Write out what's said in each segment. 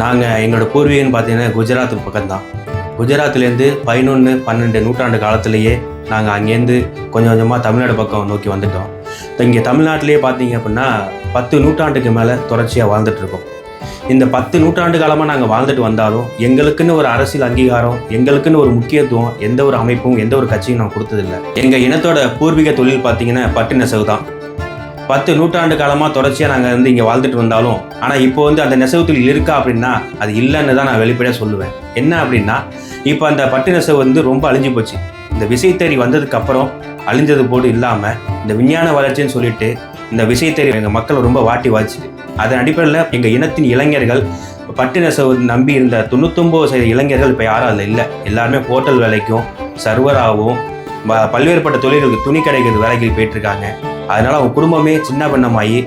நாங்கள் எங்களோட பூர்வீகம்னு பார்த்தீங்கன்னா குஜராத் பக்கம்தான். குஜராத்லேருந்து பதினொன்று பன்னெண்டு நூற்றாண்டு காலத்திலேயே நாங்கள் அங்கேருந்து கொஞ்சம் கொஞ்சமாக தமிழ்நாடு பக்கம் நோக்கி வந்துட்டோம். இப்போ இங்கே தமிழ்நாட்டிலேயே பார்த்தீங்க அப்படின்னா பத்து நூற்றாண்டுக்கு மேலே தொடர்ச்சியாக வாழ்ந்துட்டுருக்கோம். இந்த பத்து நூற்றாண்டு காலமாக நாங்கள் வாழ்ந்துட்டு வந்தாலும் எங்களுக்குன்னு ஒரு அரசியல் அங்கீகாரம் எங்களுக்குன்னு ஒரு முக்கியத்துவம் எந்த ஒரு அமைப்பும் எந்த ஒரு கட்சியும் நான் கொடுத்ததில்லை. எங்கள் இனத்தோட பூர்வீக தொழில் பார்த்தீங்கன்னா பட்டு நெசவு தான் பத்து நூற்றாண்டு காலமாக தொடர்ச்சியாக நாங்கள் வந்து இங்கே வாழ்ந்துட்டு வந்தாலும் ஆனால் இப்போ வந்து அந்த நெசவு தொழில் இருக்கா அப்படின்னா அது இல்லைன்னு தான் நான் வெளிப்படையாக சொல்லுவேன். என்ன அப்படின்னா இப்போ அந்த பட்டு நெசவு வந்து ரொம்ப அழிஞ்சு போச்சு. இந்த விசைத்தறி வந்ததுக்கு அப்புறம் அழிஞ்சது போடு இல்லாமல் இந்த விஞ்ஞான வளர்ச்சின்னு சொல்லிட்டு இந்த விசைத்தறி எங்கள் மக்களை ரொம்ப வாட்டி வாச்சுது அதன் அடிப்படையில் எங்கள் இனத்தின் இளைஞர்கள் பட்டு நெசவு நம்பி இருந்த தொண்ணூத்தொம்பது சதவீத இளைஞர்கள் இப்போ யாரும் அதில் இல்லை. எல்லாருமே ஹோட்டல் வேலைக்கும் சர்வராகவும் ப- பல்வேறுபட்ட தொழில்களுக்கு துணி கடைகள் வேலைக்கு போயிட்டு இருக்காங்க. அதனால் அவங்க குடும்பமே சின்ன பின்னமாகி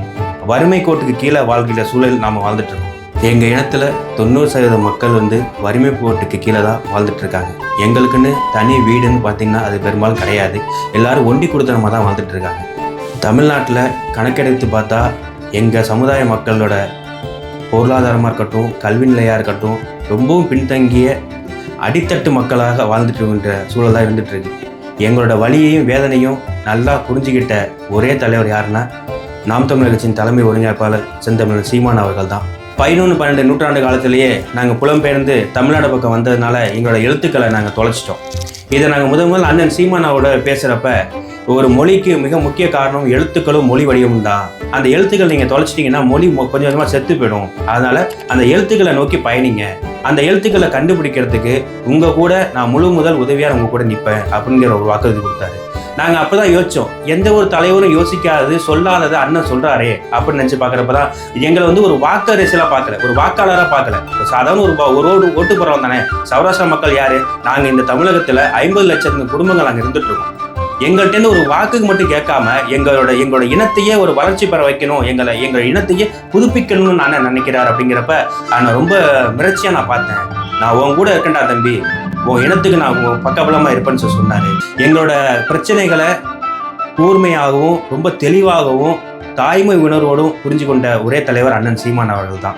வறுமை கோட்டுக்கு கீழே வாழ்கிற சூழல் நாம் வாழ்ந்துட்டுருக்கோம். எங்கள் இனத்தில் தொண்ணூறு சதவீத மக்கள் வந்து வறுமை கோட்டுக்கு கீழே தான் வாழ்ந்துட்டுருக்காங்க. எங்களுக்குன்னு தனி வீடுன்னு பார்த்திங்கன்னா அது பெரும்பாலும் கிடையாது. எல்லோரும் ஒண்டி கொடுத்தனமாக தான் வாழ்ந்துட்டுருக்காங்க. தமிழ்நாட்டில் கணக்கெடுத்து பார்த்தா எங்கள் சமுதாய மக்களோட பொருளாதாரமாக இருக்கட்டும் கல்வி நிலையாக இருக்கட்டும் ரொம்பவும் பின்தங்கிய அடித்தட்டு மக்களாக வாழ்ந்துட்டு இருக்கின்ற சூழல் தான் இருந்துட்டு எங்களோட வழியையும் வேதனையும் நல்லா புரிஞ்சுக்கிட்ட ஒரே தலைவர் யாருன்னா நாம் தமிழர் கட்சியின் தலைமை ஒருங்கிணைப்பாளர் செந்தமிழர் சீமான் அவர்கள் தான். பதினொன்று பன்னெண்டு நூற்றாண்டு காலத்திலேயே நாங்கள் புலம்பெயர்ந்து தமிழ்நாடு பக்கம் வந்ததுனால எங்களோட எழுத்துக்களை நாங்கள் தொலைச்சிட்டோம். இதை நாங்கள் முதல் முதல் அண்ணன் சீமானாவோட பேசுகிறப்ப ஒரு மொழிக்கு மிக முக்கிய காரணம் எழுத்துக்களும் மொழி வடிவமும் தான். அந்த எழுத்துக்கள் நீங்கள் தொலைச்சிட்டிங்கன்னா மொழி கொஞ்சம் கொஞ்சமாக செத்து போயிடும். அதனால் அந்த எழுத்துக்களை நோக்கி பயணிங்க. அந்த எழுத்துக்களை கண்டுபிடிக்கிறதுக்கு உங்கள் கூட நான் முழு முதல் உதவியாக உங்கள் கூட நிற்பேன் அப்படிங்கிற ஒரு வாக்குறுதி கொடுத்தாரு. நாங்கள் அப்போ தான் யோசித்தோம் எந்த ஒரு தலைவரும் யோசிக்காதது சொல்லாதது அண்ணன் சொல்கிறாரே அப்படின்னு நினச்சி பார்க்குறப்ப தான் எங்களை வந்து ஒரு வாக்கரசியலாக பார்க்கல. ஒரு வாக்காளராக பார்க்கல. ஒரு சாதாரண ஒரு ஒரு ஓட்டு போகிறவங்க தானே. சௌராஷ்டிரா மக்கள் யார்? நாங்கள் இந்த தமிழகத்தில் ஐம்பது லட்சத்து குடும்பங்கள் நாங்கள் இருந்துட்டு இருக்கோம். எங்கள்கிட்ட ஒரு வாக்குக்கு மட்டும் கேட்காம எங்களோட எங்களோட இனத்தையே ஒரு வளர்ச்சி பெற வைக்கணும் எங்களை எங்கள் இனத்தையே புதுப்பிக்கணும்னு நான் நினைக்கிறார் அப்படிங்கிறப்ப நான் ரொம்ப மிரட்சியாக நான் பார்த்தேன். நான் உன் கூட இருக்கேன்டா தம்பி. உன் இனத்துக்கு நான் உன் பக்கபலமாக இருப்பேன்னு சொல்லி சொன்னார். எங்களோட பிரச்சனைகளை கூர்மையாகவும் ரொம்ப தெளிவாகவும் தாய்மை உணர்வோடும் புரிஞ்சு கொண்ட ஒரே தலைவர் அண்ணன் சீமான் அவர்கள் தான்.